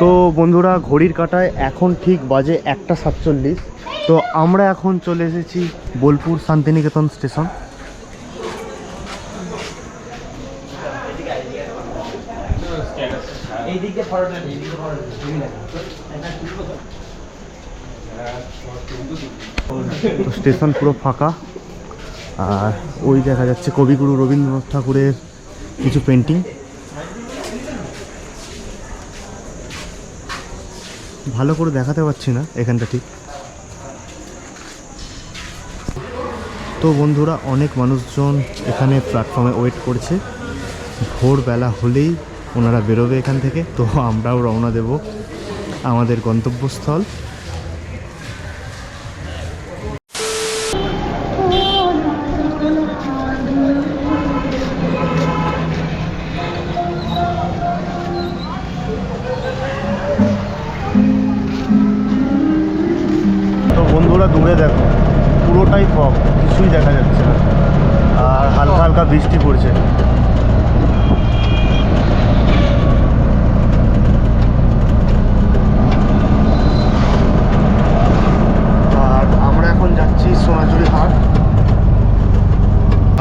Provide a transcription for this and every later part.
তো বন্ধুরা, ঘড়ির কাটায় এখন ঠিক বাজে একটা সাতচল্লিশ। তো আমরা এখন চলে এসেছি বোলপুর শান্তিনিকেতন স্টেশন। স্টেশন পুরো ফাঁকা। আর ওই দেখা যাচ্ছে কবিগুরু রবীন্দ্রনাথ ঠাকুরের কিছু পেন্টিং ভালো করে দেখাতে পারছি না এখানটা ঠিক। তো বন্ধুরা, অনেক মানুষজন এখানে প্ল্যাটফর্মে ওয়েট করছে। ভোরবেলা হলেই ওনারা বেরোবে এখান থেকে। তো আমরাও রওনা দেব আমাদের গন্তব্যস্থল। তো বন্ধুরা দূরে দেখো। পুরোটাই ফগ কিছুই দেখা যাচ্ছে না। আর হালকা হালকা বৃষ্টি পড়ছে। আর আমরা এখন যাচ্ছি সোনাঝুরি হাট।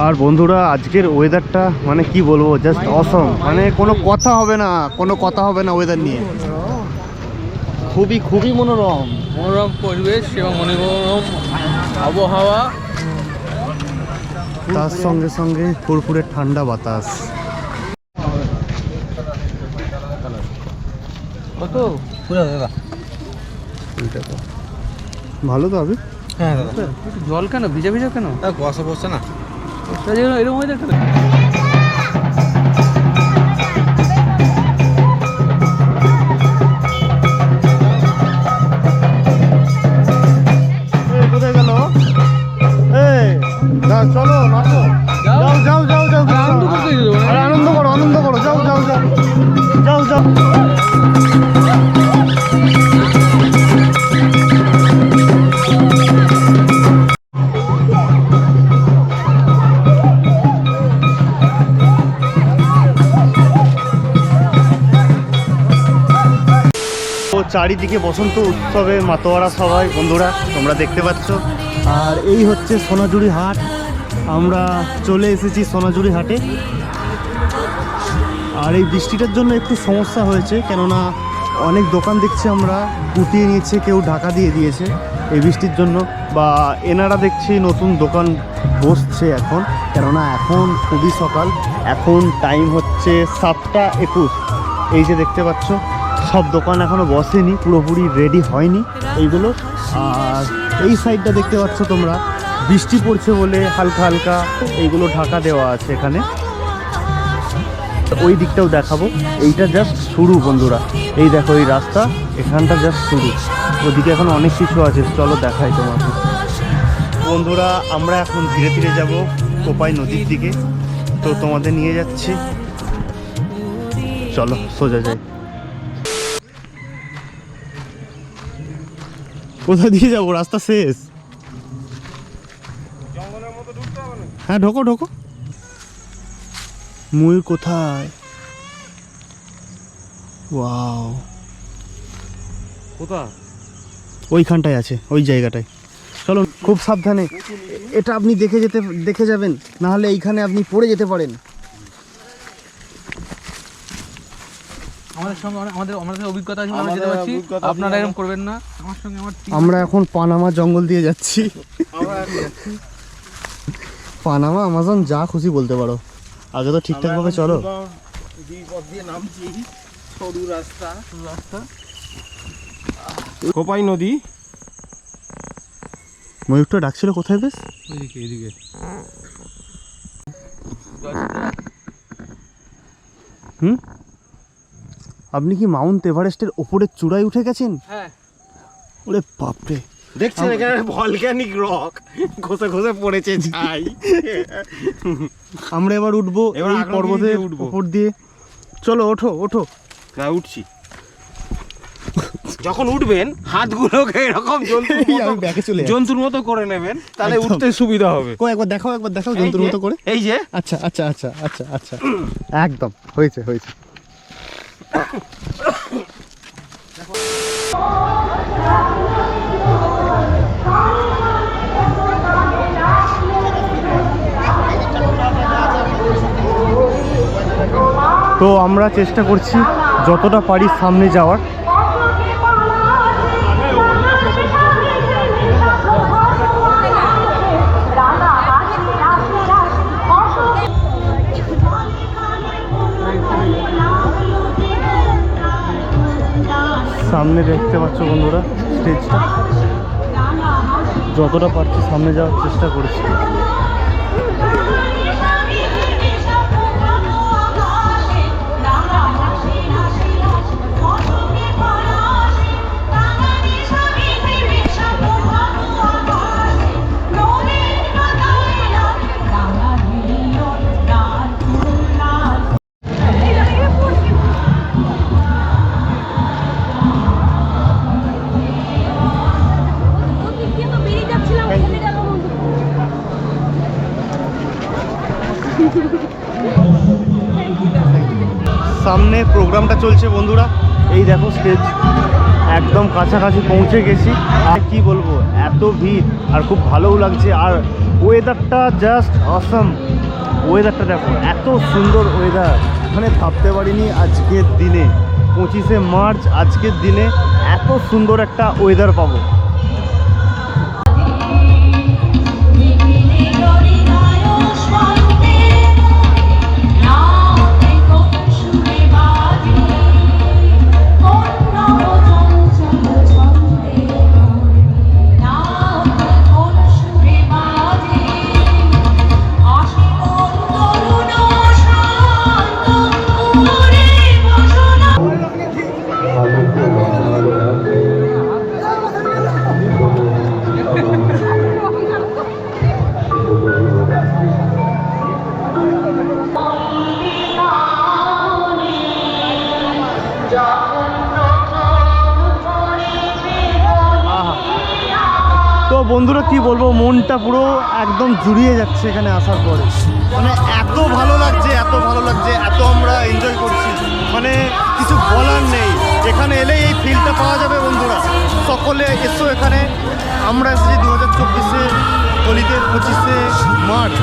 আর বন্ধুরা আজকের ওয়েদারটা মানে কি বলব? জাস্ট অসম মানে কোনো কথা হবে না কোনো কথা হবে না ওয়েদার নিয়ে। খুবই খুবই মনোরম। মনোরম পরিবেশ এবং মনোরম আবহাওয়া। তার সঙ্গে সঙ্গে ফুরফুরে ঠান্ডা বাতাস। কত? পুরো দাদা। ভালো তো হবে হ্যাঁ দাদা। জল কেন? ভিজা ভিজা কেন? তা কুয়াশা পড়ছে না। এরকম হয়ে কেন চলো নাচো যাও। যাও যাও যাও আনন্দ করতে আনন্দ করো আনন্দ করো। যাও যাও যাও। যাও যাও। চারিদিকে বসন্ত উৎসবে মাতোয়ারা সবাই বন্ধুরা তোমরা দেখতে পাচ্ছ। আর এই হচ্ছে সোনাঝুরি হাট। আমরা চলে এসেছি সোনাঝুরি হাটে। আর এই বৃষ্টিটার জন্য একটু সমস্যা হয়েছে, কেননা অনেক দোকান দেখছি আমরা, গুটিয়ে নিয়েছে, কেউ ঢাকা দিয়ে দিয়েছে এই বৃষ্টির জন্য, বা এনারা দেখছি নতুন দোকান বসছে এখন, কেননা এখন খুবই সকাল, এখন টাইম হচ্ছে সাতটা একুশ। এই যে দেখতে পাচ্ছ, সব দোকান এখনও বসেনি, পুরোপুরি রেডি হয়নি এইগুলো। আর এই সাইডটা দেখতে পাচ্ছ তোমরা বৃষ্টি পড়ছে বলে হালকা হালকা এইগুলো ঢাকা দেওয়া আছে এখানে। ওই দিকটাও দেখাবো। এইটা জাস্ট শুরু বন্ধুরা। এই দেখো, এই রাস্তা, এখানটা জাস্ট শুরু। ওদিকে এখন অনেক কিছু আছে, চলো দেখাই তোমাকে বন্ধুরা, আমরা এখন ধীরে ধীরে যাব কোপাই নদীর দিকে। তো তোমাদের নিয়ে যাচ্ছি। চলো, সোজা যাই। কোথা দিয়ে যাব? রাস্তা শেষ? হ্যাঁ ঢোকো ঢোকো। ময়ূর কোথায়? ওয়াও। কোথা ওইখানটায় আছে ওই জায়গাটায়। চলো খুব সাবধানে। এটা আপনি দেখে যেতে দেখে যাবেন না হলে এইখানে আপনি পড়ে যেতে পারেন। আমাদের সঙ্গে আমাদের আমাদের অভিজ্ঞতা আছে আমরা যেতে পারছি। আপনারা এরকম করবেন না। আমার সঙ্গে আমার আমরা এখন পানামা জঙ্গল দিয়ে যাচ্ছি। পানামা আমাজন যা খুশি বলতে পারো। আগে তো ঠিকঠাকভাবে চলো। পথ দিয়ে নামছি। সরু রাস্তা। রাস্তা? কোপাই নদী। ময়ূরটা ডাকছিল কোথায় বেশ? এদিকে এদিকে। হুম? আপনি কি মাউন্ট এভারেস্টের ওপরের চূড়ায় উঠে গেছেন? হ্যাঁ। ওরে বাপরে। দেখছেন এখানে ভলক্যানিক রক ঘষে ঘষে পড়েছে ছাই। আমরা এবার উঠবো এবার দিয়ে উঠবো। উপর দিয়ে। চলো ওঠো ওঠো। না উঠছি। যখন উঠবেন হাতগুলোকে এরকম জন্তুর ব্যাকে চলে জন্তুর মতো করে নেবেন তাহলে। উঠতে সুবিধা হবে। কো একবার দেখাও একবার দেখাও যে, মতো করে। এই যে। আচ্ছা আচ্ছা আচ্ছা আচ্ছা আচ্ছা। একদম হয়েছে হয়েছে। তো আমরা চেষ্টা করছি যতটা পারি সামনে যাওয়ার। সামনে দেখতে পাচ্ছ বন্ধুরা স্টেজটা। যতটা পারছি সামনে যাওয়ার চেষ্টা করছি। সামনে প্রোগ্রামটা চলছে বন্ধুরা। এই দেখো স্টেজ একদম কাছাকাছি পৌঁছে গেছি। আর কি বলব, এত ভিড়, আর খুব ভালোও লাগছে। আর ওয়েদারটা জাস্ট অসম ওয়েদারটা দেখো, এত সুন্দর ওয়েদার মানে ভাবতে পারিনি আজকের দিনে। পঁচিশে মার্চ আজকের দিনে এত সুন্দর একটা ওয়েদার পাবো। Oh মনটা পুরো একদম জুড়িয়ে যাচ্ছে এখানে আসার পরে। মানে এত ভালো লাগছে, এত ভালো লাগছে, এত আমরা এনজয় করছি। মানে কিছু বলার নেই। এখানে এলে এই ফিলটা পাওয়া যাবে বন্ধুরা। সকলে এসো এখানে। আমরা এসেছি দু হাজার চব্বিশে হোলিতে পঁচিশে মার্চ।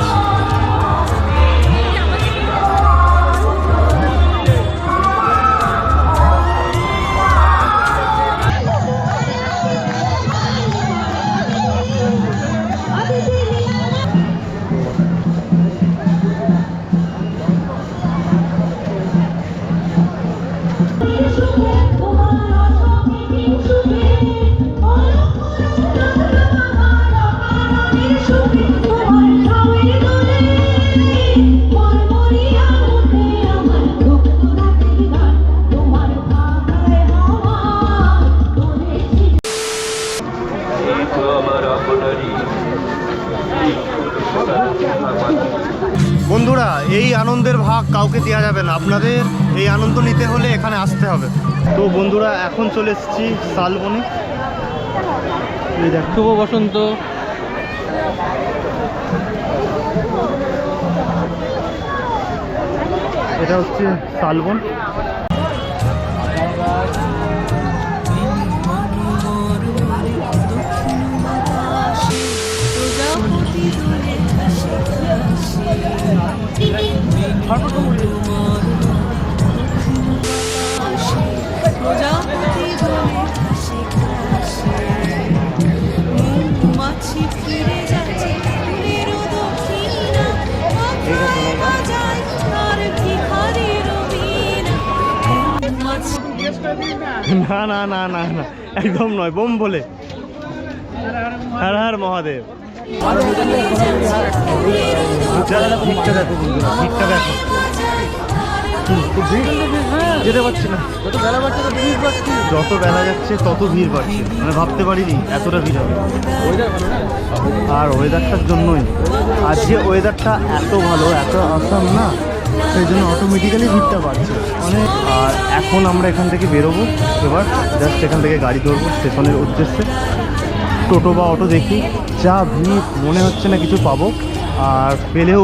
আপনাদের এই আনন্দ নিতে হলে এখানে আসতে হবে। তো বন্ধুরা এখন চলে এসেছি শালবনে। এই শুভ বসন্ত। এটা হচ্ছে শালবন। মাছি না না না না না। একদম নয়, বোম বলে। হর হর মহাদেব। যেতে পারছি না। যত বেলা যত বেলা যাচ্ছে, তত ভিড় বাড়ছে। মানে ভাবতে পারিনি, এতটা ভিড় হবে। আর ওয়েদারটার জন্যই। আজকে ওয়েদারটা এত ভালো, এত আসাম না? সেই জন্য অটোমেটিক্যালি ভিড়টা বাড়ছে। মানে আর এখন আমরা এখান থেকে বেরোবো। এবার জাস্ট এখান থেকে গাড়ি ধরবো স্টেশনের উদ্দেশ্যে। টোটো বা অটো দেখি। যা ভিড় মনে হচ্ছে না কিছু পাবো। আর পেলেও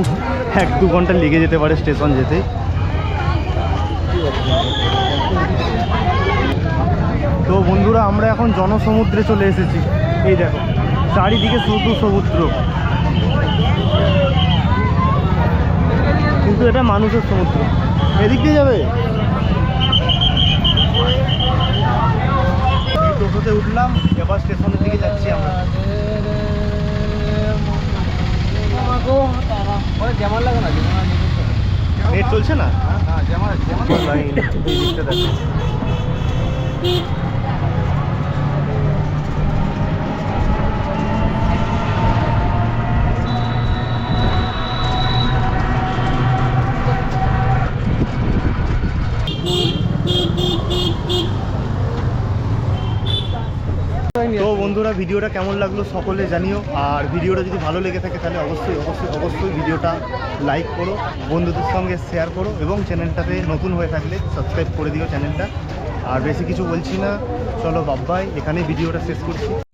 এক দু ঘণ্টা লেগে যেতে পারে স্টেশন যেতে তো বন্ধুরা, আমরা এখন জনসমুদ্রে চলে এসেছি। এই দেখো, চারিদিকে শুধু সমুদ্র। কিন্তু এটা মানুষের সমুদ্র। এদিক দিয়ে যাবে? টোটোতে উঠলাম এবার স্টেশনের দিকে যাচ্ছি আমরা। যেমন লাগে না নেট চলছে না? হ্যাঁ যেমন যেমন বন্ধুরা, ভিডিওটা কেমন লাগল সকলে জানিও। আর ভিডিওটা যদি ভালো লেগে থাকে তাহলে অবশ্যই অবশ্যই অবশ্যই ভিডিওটা লাইক করো, বন্ধুদের সঙ্গে শেয়ার করো এবং চ্যানেলটাতে নতুন হয়ে থাকলে সাবস্ক্রাইব করে দিও চ্যানেলটা। আর বেশি কিছু বলছি না। চলো বাব্বাই এখানেই ভিডিওটা শেষ করছি।